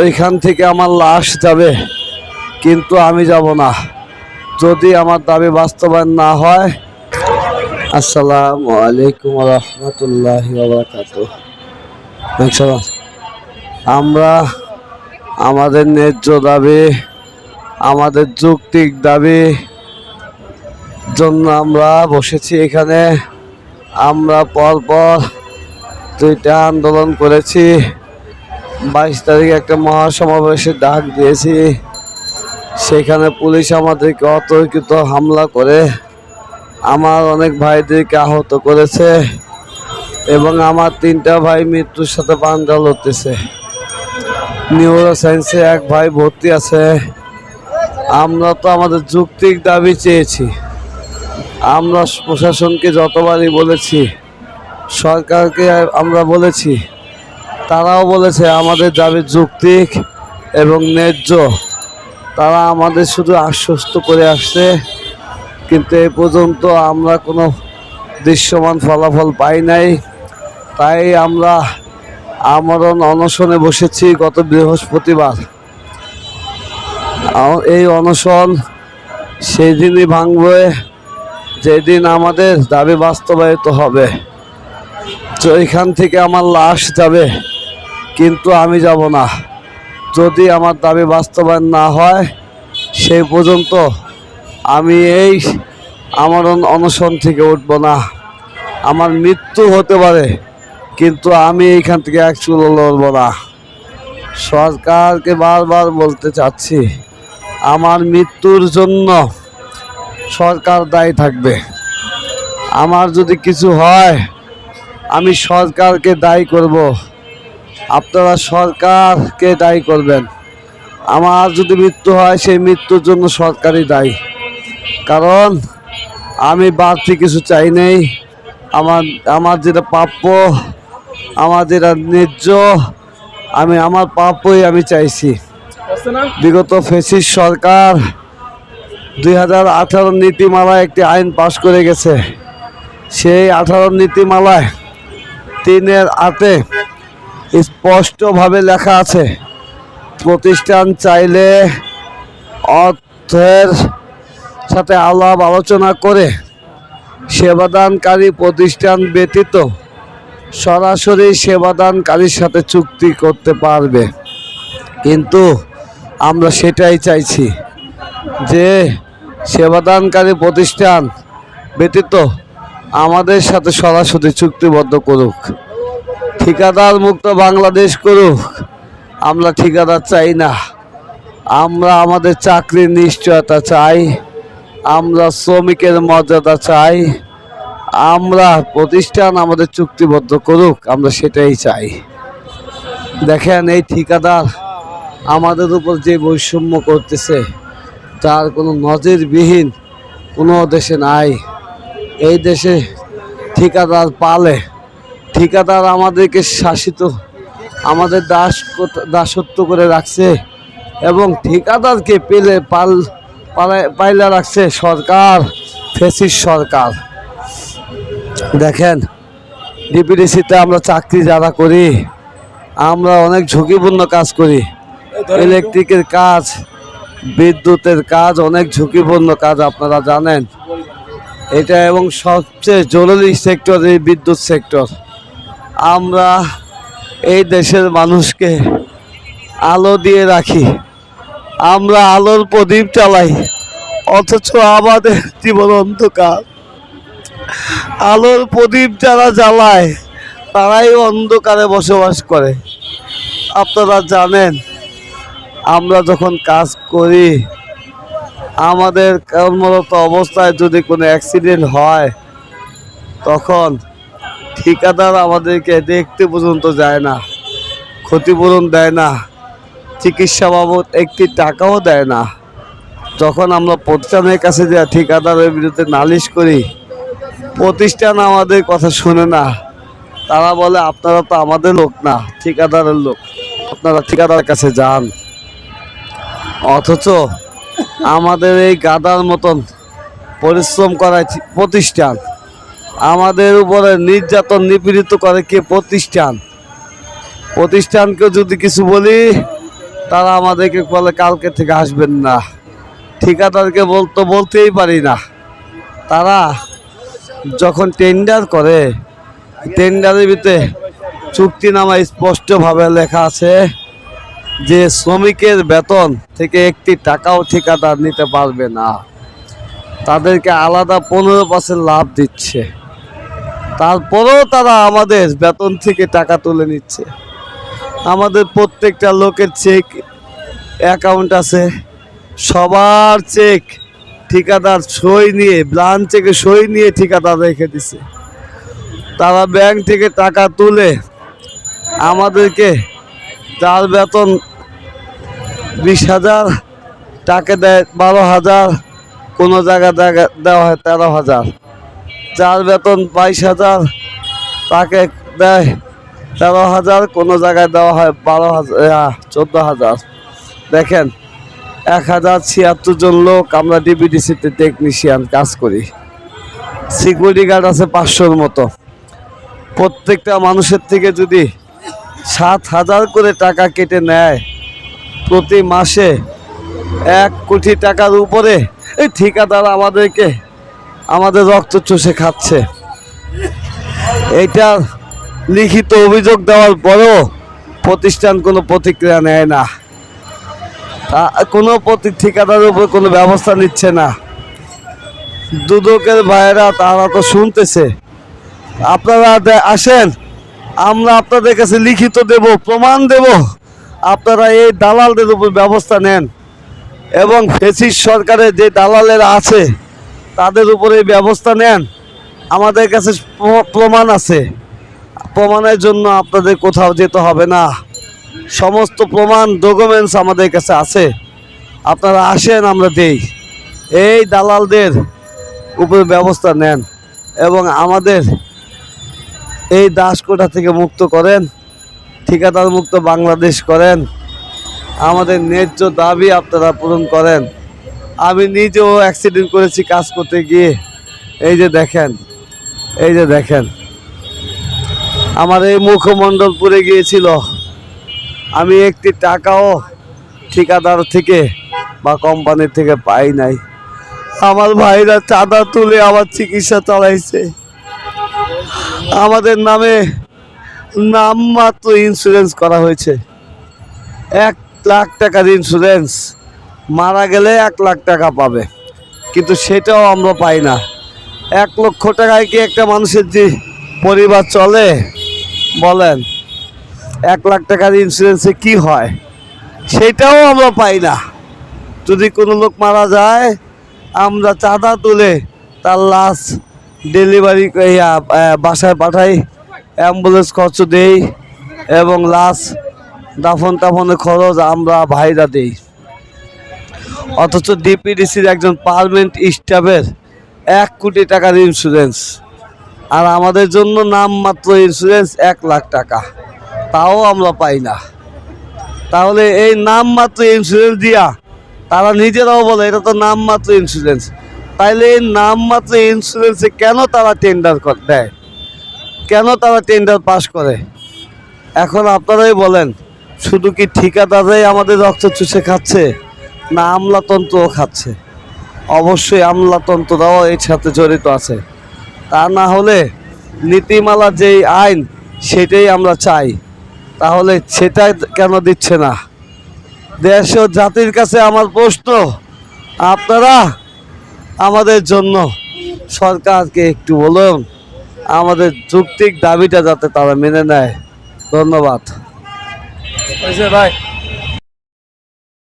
ওইখান থেকে আমার লাশ যাবে, কিন্তু আমি যাব না। যদি আমার দাবি বাস্তবায়ন না হয়, আসসালাম আলাইকুম রহমতুল্লাহ আমরা আমাদের ন্যায্য দাবি, আমাদের যৌক্তিক দাবি জন্য আমরা বসেছি এখানে। আমরা পরপর দুইটা আন্দোলন করেছি। বাইশ তারিখে একটা মহাসমাবেশের ডাক দিয়েছি। সেখানে পুলিশ আমাদেরকে অতর্কিত হামলা করে আমার অনেক ভাইদেরকে আহত করেছে এবং আমার তিনটা ভাই মৃত্যুর সাথে পাঞ্জা লড়তেছে নিউরো সায়েন্সে এক ভাই ভর্তি আছে। আমরা তো আমাদের যৌক্তিক দাবি চেয়েছি। আমরা প্রশাসনকে যতবারই বলেছি, সরকারকে আমরা বলেছি তারাও বলেছে, আমাদের দাবি যৌক্তিক এবং ন্যায্য। তারা আমাদের শুধু আশ্বস্ত করে আসছে, কিন্তু এ পর্যন্ত আমরা কোনো দৃশ্যমান ফলাফল পাই নাই। তাই আমরা আমরণ অনশনে বসেছি গত বৃহস্পতিবার। এই অনশন সেই দিনই ভাঙবে, যেদিন আমাদের দাবি বাস্তবায়িত হবে। তো এখান থেকে আমার লাশ যাবে। কিন্তু আমি যাব না। যদি আমার দাবি বাস্তবায়ন না হয় সেই পর্যন্ত আমি এই আমার অনশন থেকে উঠব না। আমার মৃত্যু হতে পারে, কিন্তু আমি এইখান থেকে এক চুলো লড়ব না। সরকারকে বারবার বলতে চাচ্ছি, আমার মৃত্যুর জন্য সরকার দায়ী থাকবে। আমার যদি কিছু হয়, আমি সরকারকে দায়ী করব। আপনারা সরকারকে দায়ী করবেন। আমার যদি মৃত্যু হয়, সেই মৃত্যুর জন্য সরকারই দায়ী। কারণ আমি বাড়তি কিছু চাই নেই। আমার আমার যেটা প্রাপ্য, আমার যেটা ন্যায্য, আমি, আমার প্রাপ্যই আমি চাইছি। বিগত ফেসিস সরকার দুই হাজার আঠারো নীতিমালায় একটি আইন পাশ করে গেছে। সেই আঠারো নীতিমালায় তিনের আটে স্পষ্টভাবে লেখা আছে, প্রতিষ্ঠান চাইলে অর্থের সাথে আলাপ আলোচনা করে সেবাদানকারী প্রতিষ্ঠান ব্যতীত সরাসরি সেবাদানকারীর সাথে চুক্তি করতে পারবে। কিন্তু আমরা সেটাই চাইছি যে সেবাদানকারী প্রতিষ্ঠান ব্যতীত আমাদের সাথে সরাসরি চুক্তিবদ্ধ করুক। ঠিকাদার মুক্ত বাংলাদেশ করুক, আমরা ঠিকাদার চাই না। আমরা আমাদের চাকরির নিশ্চয়তা চাই, আমরা শ্রমিকের মর্যাদা চাই, আমরা প্রতিষ্ঠান আমাদের চুক্তিবদ্ধ করুক, আমরা সেটাই চাই। দেখেন এই ঠিকাদার আমাদের উপর যে বৈষম্য করতেছে, তার কোনো নজিরবিহীন কোনো দেশে নাই। এই দেশে ঠিকাদার পালে ঠিকাদার আমাদেরকে শাসিত আমাদের দাস দাসত্ব করে রাখছে এবং ঠিকাদারকে পেলে পাল পাইলা রাখছে সরকার ফেসিস সরকার। দেখেন ডিপিডিসিতে আমরা চাকরি যারা করি আমরা অনেক ঝুঁকিপূর্ণ কাজ করি। ইলেকট্রিকের কাজ বিদ্যুতের কাজ অনেক ঝুঁকিপূর্ণ কাজ আপনারা জানেন। এটা এবং সবচেয়ে জরুরি সেক্টর এই বিদ্যুৎ সেক্টর। আমরা এই দেশের মানুষকে আলো দিয়ে রাখি। আমরা আলোর প্রদীপ চালাই অথচ আমাদের জীবন অন্ধকার। আলোর প্রদীপ যারা জ্বালায়, তারাই অন্ধকারে বসবাস করে। আপনারা জানেন, আমরা যখন কাজ করি, আমাদের কর্মরত অবস্থায় যদি কোনো অ্যাক্সিডেন্ট হয়, তখন ঠিকাদার আমাদেরকে দেখতে পর্যন্ত যায় না, ক্ষতিপূরণ দেয় না, চিকিৎসা বাবদ একটি টাকাও দেয় না। যখন আমরা প্রতিষ্ঠানের কাছে যা ঠিকাদারের বিরুদ্ধে নালিশ করি, প্রতিষ্ঠান আমাদের কথা শুনে না। তারা বলে, আপনারা তো আমাদের লোক না, ঠিকাদারের লোক। আপনারা ঠিকাদার কাছে যান। অথচ আমাদের এই গাদার মতন পরিশ্রম করা প্রতিষ্ঠান। আমাদের উপরে নির্যাতন নিপীড়িত করে কে প্রতিষ্ঠান? প্রতিষ্ঠানকে যদি কিছু বলি, তারা আমাদেরকে বলে কালকে থেকে আসবেন না। ঠিকাদারকে বলতো বলতেই পারি না। তারা যখন টেন্ডার করে টেন্ডারের ভিতরে চুক্তিনামা স্পষ্টভাবে লেখা আছে যে শ্রমিকের বেতন থেকে একটি টাকাও ঠিকাদার নিতে পারবে না। তাদেরকে আলাদা পনেরো পার্সেন্ট লাভ দিচ্ছে। তারপরেও তারা আমাদের বেতন থেকে টাকা তুলে নিচ্ছে। আমাদের প্রত্যেকটা লোকের চেক অ্যাকাউন্ট আছে। সবার চেক ঠিকাদার সই নিয়ে ব্লান চেকে সই নিয়ে ঠিকাদার রেখে দিছে। তারা ব্যাংক থেকে টাকা তুলে আমাদেরকে তার বেতন বিশ হাজার টাকা দেয় বারো হাজার, কোনো জায়গা দেওয়া হয় তেরো হাজার। যার বেতন বাইশ হাজার, তাকে দেয় তেরো হাজার, কোনো জায়গায় দেওয়া হয় বারো হাজার চোদ্দ হাজার। দেখেন, এক হাজার ছিয়াত্তর জন লোক, আমরা ডিবিডিসিতে টেকনিশিয়ান কাজ করি। সিকিউরিটি গার্ড আছে পাঁচশোর মতো। প্রত্যেকটা মানুষের থেকে যদি সাত হাজার করে টাকা কেটে নেয়, প্রতি মাসে এক কোটি টাকার উপরে, এই ঠিকাদার আমাদেরকে আমাদের রক্ত চষে খাচ্ছে। এটা লিখিত অভিযোগ দেওয়ার পরেও প্রতিষ্ঠান কোনো প্রতিক্রিয়া নেয় না। কোনো প্রতি ঠিকাদারের উপর কোনো ব্যবস্থা নিচ্ছে না। দুদকের ভাইয়েরা তারা তো শুনতেছে। আপনারা আসেন, আমরা আপনাদের কাছে লিখিত দেব, প্রমাণ দেব। আপনারা এই দালালদের উপর ব্যবস্থা নেন। এবং ফেসিস সরকারের যে দালালেরা আছে তাদের উপরে ব্যবস্থা নেন। আমাদের কাছে প্র- প্রমাণ আছে। প্রমাণের জন্য আপনাদের কোথাও যেতে হবে না। সমস্ত প্রমাণ ডকুমেন্টস আমাদের কাছে আছে। আপনারা আসেন, আমরা দেই। এই দালালদের উপরে ব্যবস্থা নেন এবং আমাদের এই দাসকোটা থেকে মুক্ত করেন ঠিকাদার মুক্ত বাংলাদেশ করেন। আমাদের ন্যায্য দাবি আপনারা পূরণ করেন। আমি নিজেও অ্যাক্সিডেন্ট করেছি কাজ করতে গিয়ে। এই যে দেখেন, এই যে দেখেন। আমার এই মুখমণ্ডল পুড়ে গিয়েছিল। আমি একটি টাকাও ঠিকাদার থেকে বা কোম্পানির থেকে পাই নাই। আমার ভাইরা চাঁদা তুলে আমার চিকিৎসা চালাইছে। আমাদের নামে নামমাত্র ইন্স্যুরেন্স করা হয়েছে। এক লাখ টাকার ইন্স্যুরেন্স মারা গেলে এক লাখ টাকা পাবে। কিন্তু সেটাও আমরা পাই না। এক লক্ষ টাকায় কি একটা মানুষের যে পরিবার চলে, বলেন, এক লাখ টাকার ইন্স্যুরেন্সে কি হয়? সেটাও আমরা পাই না। যদি কোনো লোক মারা যায়, আমরা চাঁদা তুলে তার লাশ ডেলিভারি বাসায় পাঠাই অ্যাম্বুলেন্স খরচ দেই, এবং লাশ দাফন টাফনের খরচ আমরা ভাইরা দেই। অথচ ডিপিডিসির একজন পারমানেন্ট স্টাফের এক কোটি টাকার ইন্স্যুরেন্স আর আমাদের জন্য নামমাত্র ইন্স্যুরেন্স এক লাখ টাকা। তাও আমরা পাই না। তাহলে এই নামমাত্র ইন্স্যুরেন্স দিয়া তারা নিজেরাও বলে, এটা তো নামমাত্র ইন্স্যুরেন্স তাইলে এই নামমাত্র ইন্স্যুরেন্সে কেন তারা টেন্ডার দেয়? কেন তারা টেন্ডার পাস করে? এখন আপনারাই বলেন, শুধু কি ঠিকাদাররাই আমাদের রক্ত চুষে খাচ্ছে? না আমলাতন্ত্রও খাচ্ছে। অবশ্যই আমলাতন্ত্ররাও এর সাথে জড়িত আছে। তা না হলে নীতিমালা যেই আইন, সেটাই আমরা চাই। তাহলে সেটা কেন দিচ্ছে না? দেশ ও জাতির কাছে আমার প্রশ্ন, আপনারা আমাদের জন্য সরকারকে একটু বলুন, আমাদের যৌক্তিক দাবিটা যাতে তারা মেনে নেয়। ধন্যবাদ। ভাই।